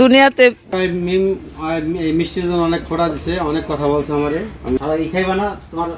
দুনিয়াতে মিষ্টির জন্য অনেক খোটা দিছে অনেক কথা বলছে আমারে। আমি খাইবা না তোমার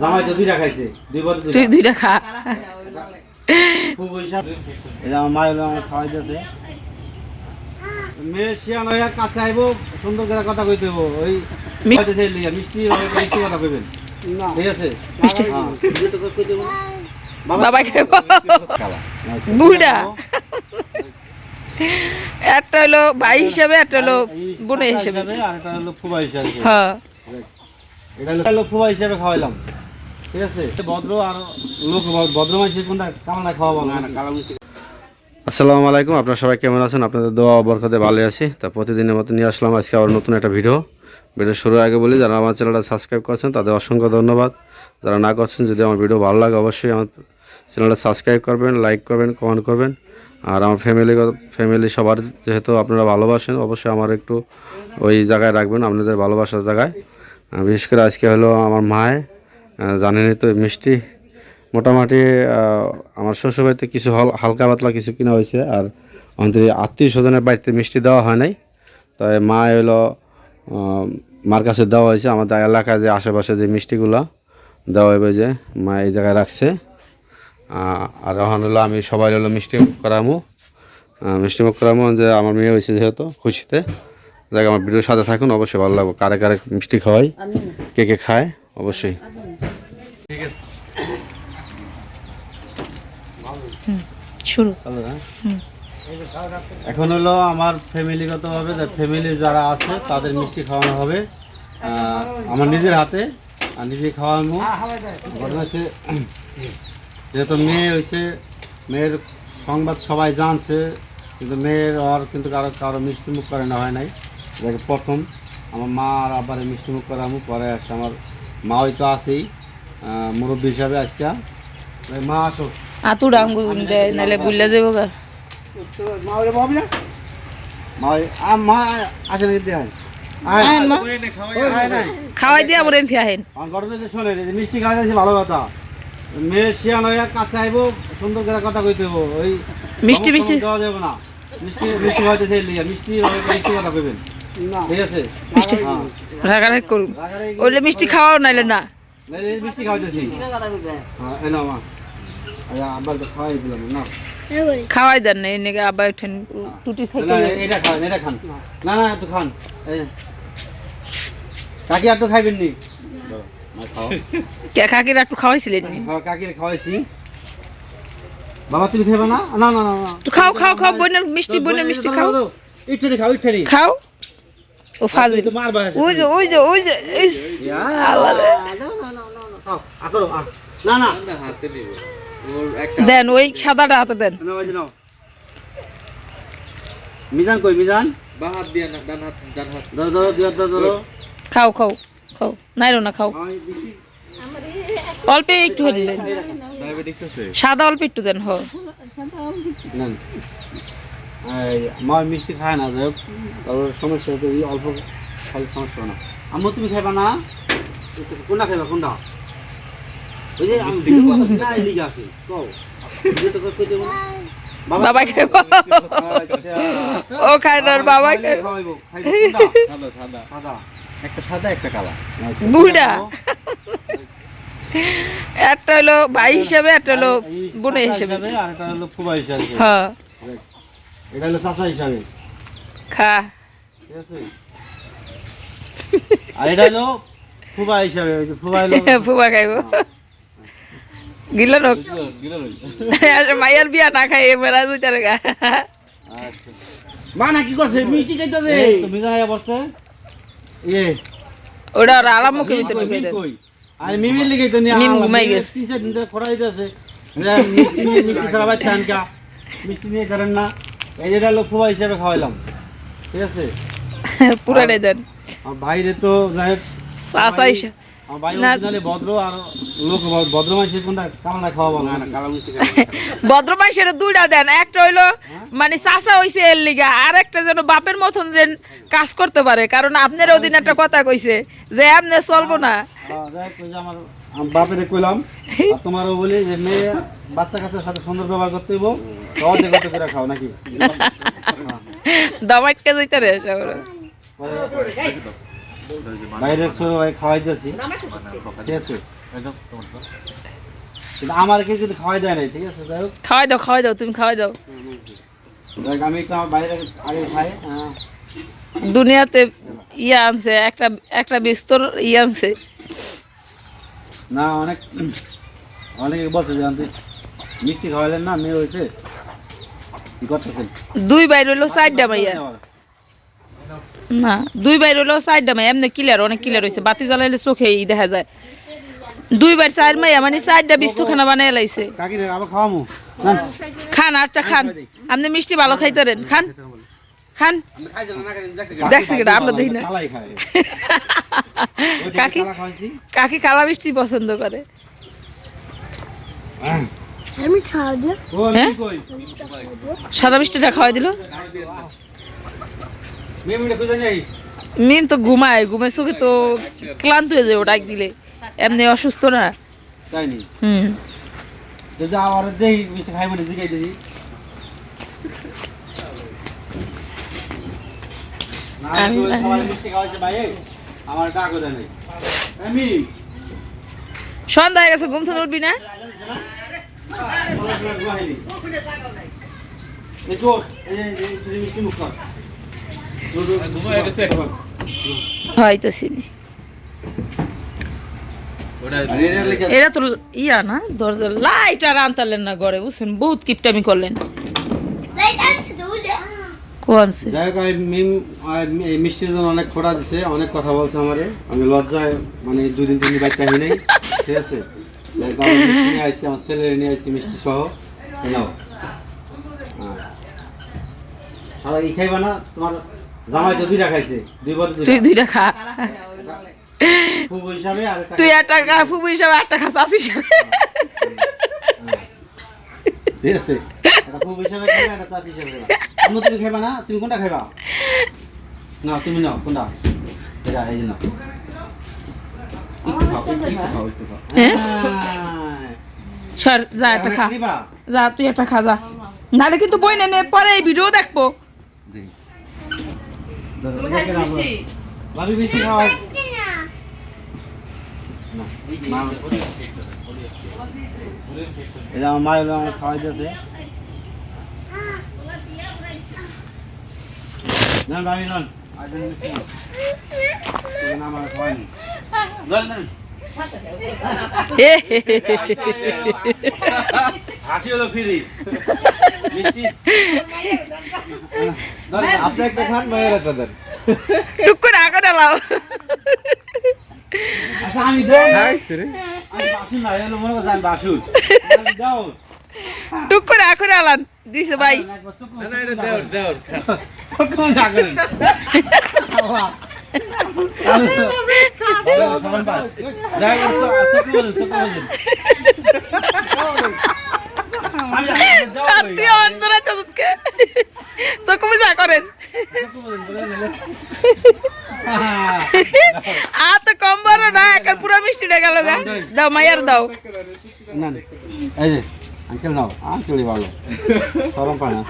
জামাই তো দুইটা খাইছে দুই বছর তুই দুইটা খা। খুব পয়সা যে আমার মা হলো আমার খাওয়াই দিয়েছে। মেয়ে শিয়ান হইয়া কাছে আইবো সুন্দর করে কথা কইতে হইব। ওই মিষ্টি মিষ্টি কথা কইবেন। ঠিক আছে? মিষ্টি। হ্যাঁ। বাবা খাইব কালা। বুড়া। একটা হলো ভাই হিসাবে একটা হলো হিসাবে। আর এটা হলো ফুবা হিসাবে। হ্যাঁ। এটা হলো- ফুবা হিসাবে খাওয়াইলাম। ঠিক আছে? ভদ্র আর লোক ভদ্র মানুষের কোনটা কামনা খাওয়াবো না কালা মিষ্টি। আসসালামু আলাইকুম আপনারা সবাই কেমন আছেন? আপনাদের দোয়া ও বরকতে ভালো আছি। তা প্রতিদিনের মতো নিয়ে আসলাম আজকে আবার নতুন একটা ভিডিও। ভিডিও শুরুর আগে বলি যারা আমার চ্যানেলটা সাবস্ক্রাইব করছেন তাদের অসংখ্য ধন্যবাদ। যারা না করছেন যদি আমার ভিডিও ভালো লাগে অবশ্যই আমার চ্যানেলটা সাবস্ক্রাইব করবেন লাইক করবেন কমেন্ট করবেন। আর আমার ফ্যামিলি ফ্যামিলি সবার যেহেতু আপনারা ভালোবাসেন অবশ্যই আমার একটু ওই জায়গায় রাখবেন আপনাদের ভালোবাসার জায়গায়। বিশেষ করে আজকে হলো আমার মায় আহ, জানেনই তো মিষ্টি। মোটামুটি আমার শ্বশুরবাড়িতে কিছু হল হালকা পাতলা কিছু কিনা হয়েছে আর আমাদের আত্মীয় স্বজনের বাড়িতে মিষ্টি দেওয়া হয় নাই। তাই মা হলো মার কাছে দেওয়া হয়েছে। আমাদের এলাকায় যে আশেপাশে যে মিষ্টিগুলো দেওয়া হবে যে মা এই জায়গায় রাখছে। আর হলো আমি সবাই হলো মিষ্টি মুখ করামু। মিষ্টি মুখ করামু যে আমার মেয়ে হয়েছে যেহেতু খুশিতে। যাক আমার ভিডিওর সাথে থাকুন অবশ্যই ভালো লাগবে। কারে কারে মিষ্টি খাওয়াই কে কে খায় অবশ্যই। শুরু। এখন হলো আমার ফ্যামিলিগতভাবে ফ্যামিলি যারা আছে তাদের মিষ্টি খাওয়ানো হবে। আমার নিজের হাতে আর নিজে খাওয়ানো ঘটনা হচ্ছে যেহেতু মেয়ে হয়েছে মেয়ের সংবাদ সবাই জানছে কিন্তু মেয়ের আর কিন্তু কারও কারও মিষ্টি মুখ করে না হয় নাই। দেখে প্রথম আমার মা আর আবার মিষ্টি মুখ করামু পরে আসে আমার মা হয়তো আছেই আহ, মুরব্বী হিসাবে আজকে। মা আসো। আঙ্গুল দেয় নাহলে গুল্লা দেবো গা। মা না আসে নাকি দেয় খাওয়াই দিয়া ফিয়াহেন আমার মিষ্টি খাওয়া যাচ্ছে ভালো কথা। মেয়ে শিয়ান হইয়া কাছে আইবো সুন্দর করে কথা কইতে হইব। ওই মিষ্টি মিষ্টি। টমক দেওয়া যাবে না। মিষ্টি মিষ্টি মিষ্টি মিষ্টি কথা কইবেন। ঠিক আছে? মিষ্টি। হ্যাঁ। রাগারাগ করুন। ওইলে মিষ্টি খাওয়াও নাইলে না। না, এই মিষ্টি খাওয়াইতেছি। হ্যাঁ এ নাও মা। আবার তো খাওয়াই দিলাম না খাওয়াই দেন না এনেকে আবার একটু টুটি না, এটা খান এটা খান। না না একটু খান। কাকি একটু খাইবেন নি। কাকিরা একটু খাওয়াইছিলেন? নি? হ্যাঁ কাকির খাওয়াইছি। বাবা তুমি না? না না না তো খাও খাও খাও মিষ্টি বইনের মিষ্টি খাও। ইট্টারি খাও ইট্টারি খাও। ও ফাজিল। ওই যে ওই যে ওই যে ইস, আল্লাহ রে। খাও। আকরো আ। না না। দেন ওই সাদাটা হাতে দেন। না ওই নাও। মিজান কই মিজান? বাহাত দিয়ে না ডান হাত ডান হাত। ধরো ধরো ধরো ধরো ধরো। খাও খাও। খাও। নাইরো না খাও। অল্প একটু হলে দেন। সাদা অল্প একটু দেন হ মা মিষ্টি খায় না যাই হোক। তারপর সমস্যা হচ্ছে অল্প খালি সমস্যা না। আম্মু তুমি খাইবা না? কোনটা খাইবা কোনটা? ওই যে না আছে কও। বাবা খাইব। আচ্ছা। ও খায় না বাবা খাইবো। খাইবো সাদা সাদা। সাদা। একটা সাদা একটা কালা। আচ্ছা, একটা হলো ভাই হিসাবে একটা হলো হিসাবে। আর এটা হলো ফুবা হিসাবে। হ্যাঁ। এটা হলো চাচা হিসাবে। খা। ঠিক আছে? আর এটা হলো ফুবা হিসাবে ফুবা হলো ফুবা খাইব। গিলা মাইয়ার বিয়া না খাই মেরা দুইটার গা। আচ্ছা। মা না কি করছে? মিষ্টি খাইতেছে। এই তো মিজান ইয়ে ওটা ওরা ভিতরে ঢুকে দেন আর মিমের লিগে তো মিম ঘুমাই গেছে। তিন চার দিন ধরে খরা হইতাছে মিষ্টি নিয়ে মিষ্টি ছাড়া ভাই চান মিষ্টি নিয়ে ধরেন না এই যেটা হলো হিসাবে খাওয়াইলাম। ঠিক আছে? পুরাটাই দেন। আর তো যাই হোক চাচা হিসাবে আমার ভাই না। originally ভদ্র আর লোক ভদ্র- ভদ্র মানুষের কোনটা? কালাটা খাওয়া ভালো না না কালা মিষ্টি ভদ্র মাইসের দুইটা দেন। একটা হইল মানে চাচা হইছে এর লিগা আর একটা যেন বাপের মতন যেন কাজ করতে পারে। কারণ আপনার ওদিন একটা কথা কইছে যে এমনি চলবো না। আহ, যাই হোক, ওই যে আমার আমার বাপেরে কইলাম। তোমারও বলি যে মেয়ে বাচ্চা কাচ্চার সাথে সুন্দর ব্যবহার করতে হইব। অর্ধেক অর্ধেক করে খাও নাকি? দমাইটকে যাইতে রে বাইরে ছোট ভাই খাওয়াই দিয়েছি ঠিক আছে? কিন্তু কিন্তু খাওয়াই দেয় নাই ঠিক আছে? যাই হোক। খাওয়াই দাও খাওয়াই দাও তুমি খাওয়াই দাও। হোক, আমি একটু আমার বাইরে আগে খাই দুনিয়াতে ইয়ে আনছে একটা একটা বিস্তর ইয়ে আনছে। না অনেক অনেকে বলছে যে মিষ্টি খাওয়াইলেন না মেয়ে হয়েছে। কি করতেছেন? দুই বাইর হইল চারটা মাইয়া। না দুই বাইর হইল চারটা মাইয়া এমনি ক্লিয়ার অনেক ক্লিয়ার হয়েছে বাতি জ্বালাইলে চোখেই দেখা যায়। দুই বার চার মাইয়া মানে চারটা বিস্তু খানা বানাই লাইছে। খান আরটা খান। আপনি মিষ্টি ভালো খাইতারেন। খান। খান। দেখছি কিনা আমরা দেখি না। কাকি কাকি কালা মিষ্টি পছন্দ করে। ও হ্যাঁ? সাদা মিষ্টিটা খাওয়াই দিল। মিন তো ঘুমায় ঘুমে চোখে তো ক্লান্ত হয়ে যায় ডাক দিলে। এমনি অসুস্থ না। হুম। সন্ধ্যা হয়ে গেছে ঘুম থেকে উঠবি না? এই হয়তো এর তো ইয়া না দরজা লাইট আর আনতালেন না ঘরে বুঝছেন? বহুত কিপটামি করলেন। যাই হোক মিম এই মিষ্টির জন্য অনেক দিছে অনেক কথা বলছে আমারে। আমি লজ্জায় মানে দুই দিন তিন দিন বাইকটা হই নাই ঠিক আছে? নিয়ে আসছি আমার ছেলে নিয়ে আসছি মিষ্টি সহ। নাও। হ্যাঁ। সারা ই খাইবা না তোমার জামাই তো দুইটা খাইছে। দুই বছর তুই দুইটা খা। হিসাবে আর তুই একটা খা ফুবু হিসাবে একটা খা চাষি হিসাবে। ঠিক আছে। একটা খুব হিসাবে খাইবা একটা চাষি হিসাবে খাইবা। তুমি খাইবা না? তুমি কোনটা খাইবা? না তুমি নাও কোনটা? এটা এই যে নাও। হ্যাঁ? হ্যাঁ। সর একটা খা। যা তুই একটা খা যা। নাহলে কিন্তু বই নে, পরে এই ভিডিও দেখব দেখি। দাদা, দেখে নাও, বলো। ভাবি মিষ্টি না, যে আমার মা এলো আমার খাওয়াই দিয়েছে ভাবি নেন আমার হে। হাসি হলো ফিরি মিষ্টি আপনি একটা খান ভাইয়ের একটা দেন টুক করে আগে ডালাও আচ্ছা আমি বাসুন না এলো মনে করছে আমি বাসুন দাও টুক করে আগে ডালান দিছে ভাই না আত্মীয় অঞ্চলে তোকে তো করেন চোখ বলেন, বলেন, বলেন। আর তো কম বড় না একার পুরো মিষ্টিটা গেল গা। দাও মাইয়ার দাও। না। এই যে আঙ্কেল নাও আঙ্কেলই ভালো। সরম পায় না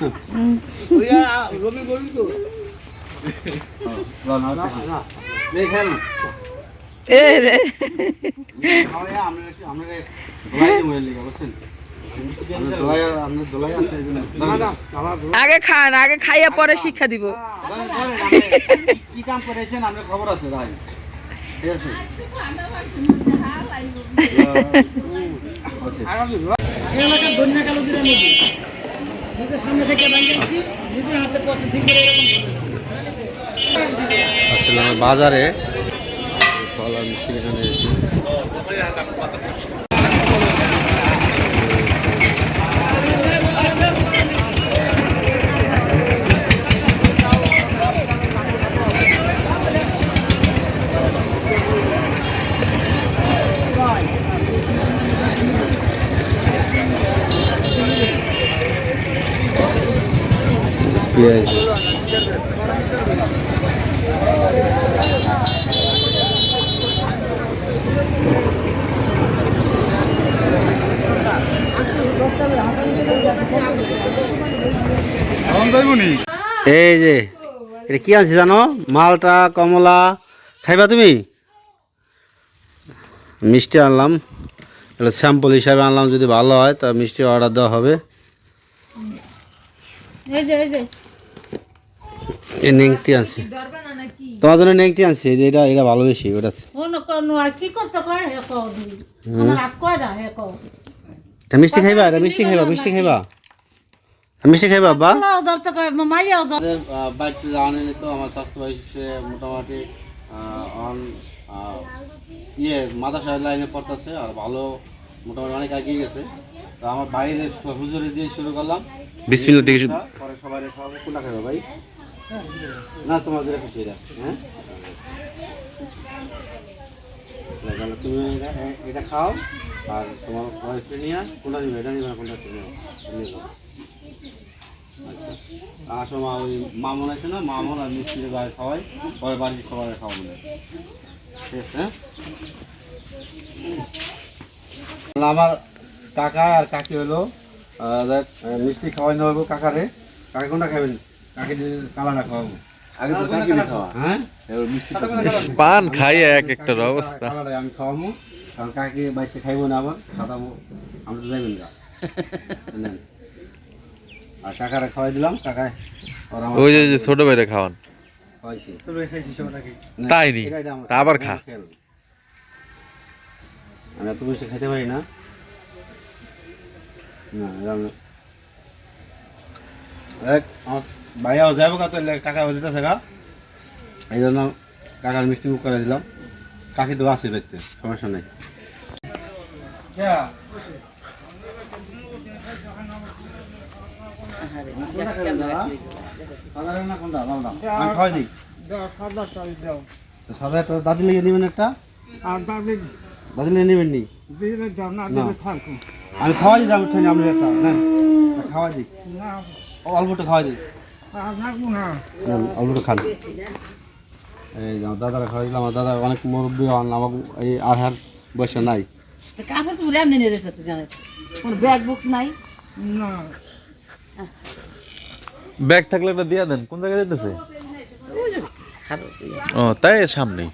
লাও, নাও, নাও, নাও। এই খেল না। এ রে। আমরা আমরা আগে খান, আগে খাইয়া পরে শিক্ষা দিব। কি- কাম করেছেন খবর আছে আসলে বাজারে মিষ্টি এখানে এসেছি। এই যে এটা কি আনছি জানো? মালটা কমলা। খাইবা তুমি? মিষ্টি আনলাম। এটা স্যাম্পল হিসাবে আনলাম যদি ভালো হয় তা মিষ্টি অর্ডার দেওয়া হবে। এই নেংটি আনছি। তোমার জন্য নেংটি আনছি যে এটা এটা ভালো বেশি ওটা মিষ্টি খাইবা এটা মিষ্টি খাইবা মিষ্টি খাইবা। মিষ্টি খাইবা বা লাও ধরতে কয় মাইয়াও ধর আমাদের বাড়িতে জানেন তো আমার স্বাস্থ্য বয়সে মোটামুটি অন ইয়ে মাদ্রাসা লাইনে পড়তেছে আর ভালো মোটামুটি অনেক এগিয়ে গেছে। তো আমার বাইরে হুজুরি দিয়ে শুরু করলাম। বিসমিল্লাহ থেকে শুরু। পরে সবাই খাওয়াবো কোনটা খাবে ভাই? না যেটা খুশি হ্যাঁ? তুমি এটা এটা খাও আর তোমার ওয়াইফকে নিয়ে কোনটা নিবে এটা নিবে না কোনটা নিবে? নিয়ে যাও আসো মা ওই মামন আছে না মামন আর মিস্ত্রি গায়ে খাওয়াই পরে বাড়ির সবাই খাওয়াবো ঠিক আছে হ্যাঁ? আমার কাকা আর কাকি হলো মিষ্টি খাওয়াই নেব কাকারে। কাকে কোনটা খাবেন? কাকে কালাটা খাওয়াবো। আগে তো কাকি খাওয়া। হ্যাঁ? এবার মিষ্টি পান খাই এক একটার অবস্থা। আমি খাওয়াবো কারণ কাকি বাড়িতে খাইবো না আবার খাওয়াবো আমি তো যাইবেন না। আর কাকারে খাওয়াই দিলাম কাকায় ওরা ওই যে যে ছোট বাইরে খাওয়ান। তাই নি? তা আবার খা। আমি এত বেশি খেতে পারি না। ভাইয়াও যাব কাতো কাকা যেতেছে গা। এই জন্য কাকার মিষ্টি মুখ করে দিলাম। কাকি তো আছে দেখতে সমস্যা নেই কোনটা খাবেন দাদা? সাদা না একটা দাদি লেগে নেবেন একটা? দাদি লেগে নেবেন নি? না। আমি খাওয়াই দিই ঠেনে আপনি একটা নেন। দিই। অল্পটা দিই। নেন, অল্পটা খান। এই দাদারা খাওয়াই দিলাম আমার দাদা অনেক মুরব্বী হন আমাকে এই আর হার বয়সে নাই। কাপড় নিয়ে যেতে ব্যাগ বুক নাই? ব্যাগ থাকলে একটা দিয়া দেন। কোন জায়গায় যেতেছে ও তাই সামনেই।